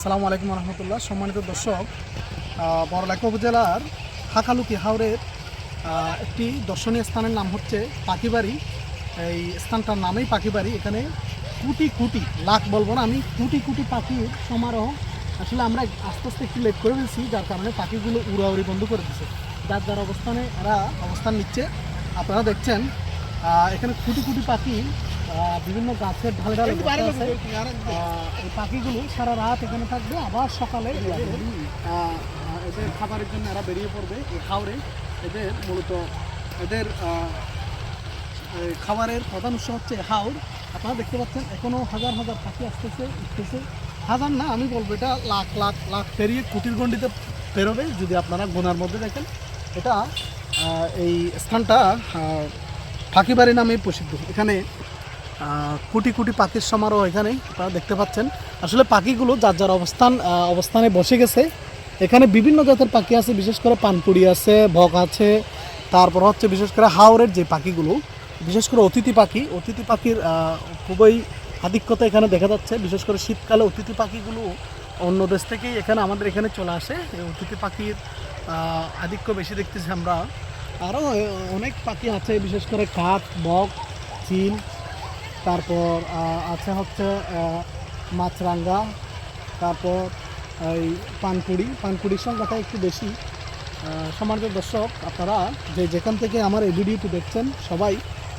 আসসালামু আলাইকুম রহমতুল্লাহ। সম্মানিত দর্শক বড়লাখা উপজেলার হাকালুকি হাওরের আহ, একটি দর্শনীয় স্থানের নাম হচ্ছে পাখিবাড়ি এই স্থানটার নামেই পাখিবাড়ি এখানে কোটি কোটি লাখ বলব না আমি কোটি কোটি পাখির সমারোহ আসলে আমরা আস্তে আস্তে একটু লেট করে ফেলছি যার কারণে পাখিগুলো উড়াউড়ি বন্ধ করে দিচ্ছে যার যার অবস্থানে এরা অবস্থান নিচ্ছে। আপনারা দেখছেন এখানে কোটি কোটি পাখি বিভিন্ন গাছের ঢালে ঢালে আছে। এই পাখিগুলো সারা রাত এখানে থাকবে আবার সকালে এদের খাবারের জন্য এরা বেরিয়ে পড়বে এই খাওয়ারে। এদের মূলত এদের খাবারের প্রধান উৎস হচ্ছে হাওর। আপনারা দেখতে পাচ্ছেন এখনও হাজার হাজার পাখি আসতেছে উঠতেছে। হাজার না আমি বলব এটা লাখ লাখ লাখ পেরিয়ে কুটির গণ্ডিতে পেরোবে যদি আপনারা গোনার মধ্যে দেখেন। এটা এই স্থানটা ফাঁকিবাড়ি নামে প্রসিদ্ধ। এখানে কোটি কোটি পাখির সমারোহ এখানে আপনারা দেখতে পাচ্ছেন। আসলে পাখিগুলো যার যার অবস্থান অবস্থানে বসে গেছে। এখানে বিভিন্ন জাতের পাখি আছে, বিশেষ করে পানপুরি আছে, ভক আছে, তারপর হচ্ছে বিশেষ করে হাওরের যে পাখিগুলো, বিশেষ করে অতিথি পাখি। অতিথি পাখির খুবই আধিক্যতা এখানে দেখা যাচ্ছে। বিশেষ করে শীতকালে অতিথি পাখিগুলো অন্য দেশ থেকেই এখানে আমাদের এখানে চলে আসে। অতিথি পাখির আধিক্য বেশি দেখতেছি আমরা। আরও অনেক পাখি আছে, বিশেষ করে কাক বক, চিল তারপর আছে হচ্ছে মাছরাঙ্গা, তারপর এই পানকুড়ি। পানকুড়ির সংখ্যাটা একটু বেশি। সম্মানিত দর্শক, আপনারা যে যেখান থেকে আমার এই ভিডিওটি দেখছেন, সবাই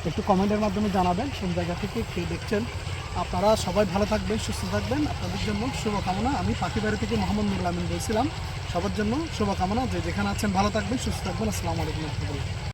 একটু কমেন্টের মাধ্যমে জানাবেন, কোন জায়গা থেকে কে দেখছেন। আপনারা সবাই ভালো থাকবেন, সুস্থ থাকবেন। আপনাদের জন্য শুভকামনা। আমি পাখিবাড়ি থেকে মোহাম্মদ নুরুল আমিন বলছিলাম। সবার জন্য শুভকামনা। যে যেখানে আছেন, ভালো থাকবেন, সুস্থ থাকবেন। আসসালামু আলাইকুম